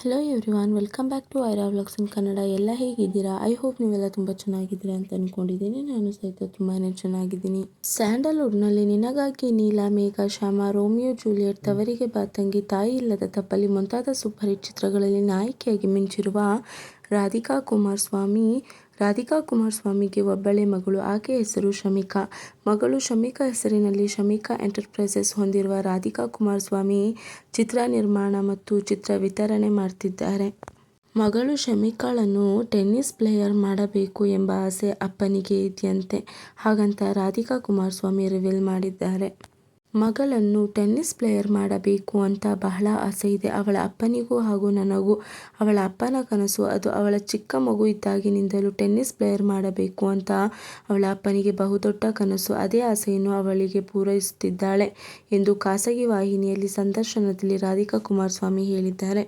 Hello everyone welcome back to Aira vlogs in Kannada ಎಲ್ಲ ಹೇಗಿದ್ದೀರಾ? I hope ನೀವೆಲ್ಲ ತುಂಬ ಚೆನ್ನಾಗಿದ್ದೀರಾ ಅಂತ ಅಂದ್ಕೊಂಡಿದ್ದೀನಿ ನಾನು ಸಹಿತ ತುಂಬಾ ಚೆನ್ನಾಗಿದ್ದೀನಿ. ಸ್ಯಾಂಡಲ್ವುಡ್ನಲ್ಲಿ ನಿನಗಾಗಿ ನೀಲ, ಮೇಘ, ಶ್ಯಾಮ, ರೋಮಿಯೋ, ಜೂಲಿಯಟ್, ತವರಿಗೆ ಬಾತಂಗಿ, ತಾಯಿ ಇಲ್ಲದ ತಪ್ಪಲಿ ಮುಂತಾದ ಸೂಪರ್ ಹಿಟ್ ಚಿತ್ರಗಳಲ್ಲಿ ನಾಯಕಿಯಾಗಿ ಮಿಂಚಿರುವ ರಾಧಿಕಾ ಕುಮಾರಸ್ವಾಮಿ ರಾಧಿಕಾ ಕುಮಾರಸ್ವಾಮಿಗೆ ಒಬ್ಬಳೇ ಮಗಳು ಆಕೆ ಹೆಸರು ಶಮಿಕಾ. ಮಗಳು ಶಮಿಕಾ ಹೆಸರಿನಲ್ಲಿ ಶಮಿಕಾ ಎಂಟರ್ಪ್ರೈಸಸ್ ಹೊಂದಿರುವ ರಾಧಿಕಾ ಕುಮಾರಸ್ವಾಮಿ ಚಿತ್ರ ನಿರ್ಮಾಣ ಮತ್ತು ಚಿತ್ರ ವಿತರಣೆ ಮಾಡ್ತಿದ್ದಾರೆ. ಮಗಳು ಶಮಿಕಾಳನ್ನು ಟೆನ್ನಿಸ್ ಪ್ಲೇಯರ್ ಮಾಡಬೇಕು ಎಂಬ ಆಸೆ ಅಪ್ಪನಿಗೆ ಇದೆಯಂತೆ. ಹಾಗಂತ ರಾಧಿಕಾ ಕುಮಾರಸ್ವಾಮಿ ರಿವೀಲ್ ಮಾಡಿದ್ದಾರೆ. ಮಗಳನ್ನು ಟೆನ್ನಿಸ್ ಪ್ಲೇಯರ್ ಮಾಡಬೇಕು ಅಂತ ಬಹಳ ಆಸೆ ಇದೆ. ಅವಳ ಅಪ್ಪನಿಗೂ ಹಾಗೂ ನನಗೂ ಅವಳ ಅಪ್ಪನ ಕನಸು, ಅದು ಅವಳ ಚಿಕ್ಕ ಮಗು ಇದ್ದಾಗಿನಿಂದಲೂ ಟೆನ್ನಿಸ್ ಪ್ಲೇಯರ್ ಮಾಡಬೇಕು ಅಂತ ಅವಳ ಅಪ್ಪನಿಗೆ ಬಹುದೊಡ್ಡ ಕನಸು. ಅದೇ ಆಸೆಯನ್ನು ಅವಳಿಗೆ ಪೂರೈಸುತ್ತಿದ್ದಾಳೆ ಎಂದು ಖಾಸಗಿ ವಾಹಿನಿಯಲ್ಲಿ ಸಂದರ್ಶನದಲ್ಲಿ ರಾಧಿಕಾ ಕುಮಾರಸ್ವಾಮಿ ಹೇಳಿದ್ದಾರೆ.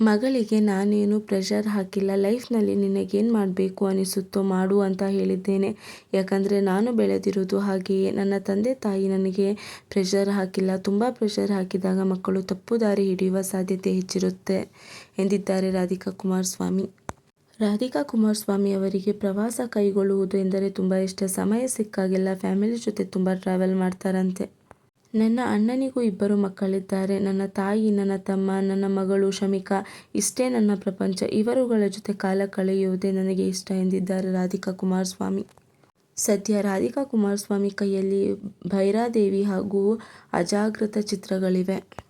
ಮಗಳಿಗೆ ನಾನೇನು ಪ್ರೆಷರ್ ಹಾಕಿಲ್ಲ ಲೈಫ್ನಲ್ಲಿ ನಿನಗೇನು ಮಾಡಬೇಕು ಅನಿಸುತ್ತೋ ಮಾಡು ಅಂತ ಹೇಳಿದ್ದೇನೆ. ಯಾಕಂದರೆ ನಾನು ಬೆಳೆದಿರೋದು ಹಾಗೆಯೇ. ನನ್ನ ತಂದೆ ತಾಯಿ ನನಗೆ ಪ್ರೆಷರ್ ಹಾಕಿಲ್ಲ. ತುಂಬ ಪ್ರೆಷರ್ ಹಾಕಿದಾಗ ಮಕ್ಕಳು ತಪ್ಪು ದಾರಿ ಹಿಡಿಯುವ ಸಾಧ್ಯತೆ ಹೆಚ್ಚಿರುತ್ತೆ ಎಂದಿದ್ದಾರೆ ರಾಧಿಕಾ ಕುಮಾರಸ್ವಾಮಿ. ರಾಧಿಕಾ ಕುಮಾರಸ್ವಾಮಿ ಅವರಿಗೆ ಪ್ರವಾಸ ಕೈಗೊಳ್ಳುವುದು ಎಂದರೆ ತುಂಬ ಇಷ್ಟ. ಸಮಯ ಸಿಕ್ಕಾಗೆಲ್ಲ ಫ್ಯಾಮಿಲಿ ಜೊತೆ ತುಂಬ ಟ್ರಾವೆಲ್ ಮಾಡ್ತಾರಂತೆ. ನನ್ನ ಅಣ್ಣನಿಗೂ ಇಬ್ಬರು ಮಕ್ಕಳಿದ್ದಾರೆ. ನನ್ನ ತಾಯಿ, ನನ್ನ ತಮ್ಮ, ನನ್ನ ಮಗಳು ಶಮಿಕಾ, ಇಷ್ಟೇ ನನ್ನ ಪ್ರಪಂಚ. ಇವರುಗಳ ಜೊತೆ ಕಾಲ ಕಳೆಯುವುದೇ ನನಗೆ ಇಷ್ಟ ಎಂದಿದ್ದಾರೆ ರಾಧಿಕಾ ಕುಮಾರಸ್ವಾಮಿ. ಸದ್ಯ ರಾಧಿಕಾ ಕುಮಾರಸ್ವಾಮಿ ಕೈಯಲ್ಲಿ ಭೈರಾದೇವಿ ಹಾಗೂ ಅಜಾಗೃತ ಚಿತ್ರಗಳಿವೆ.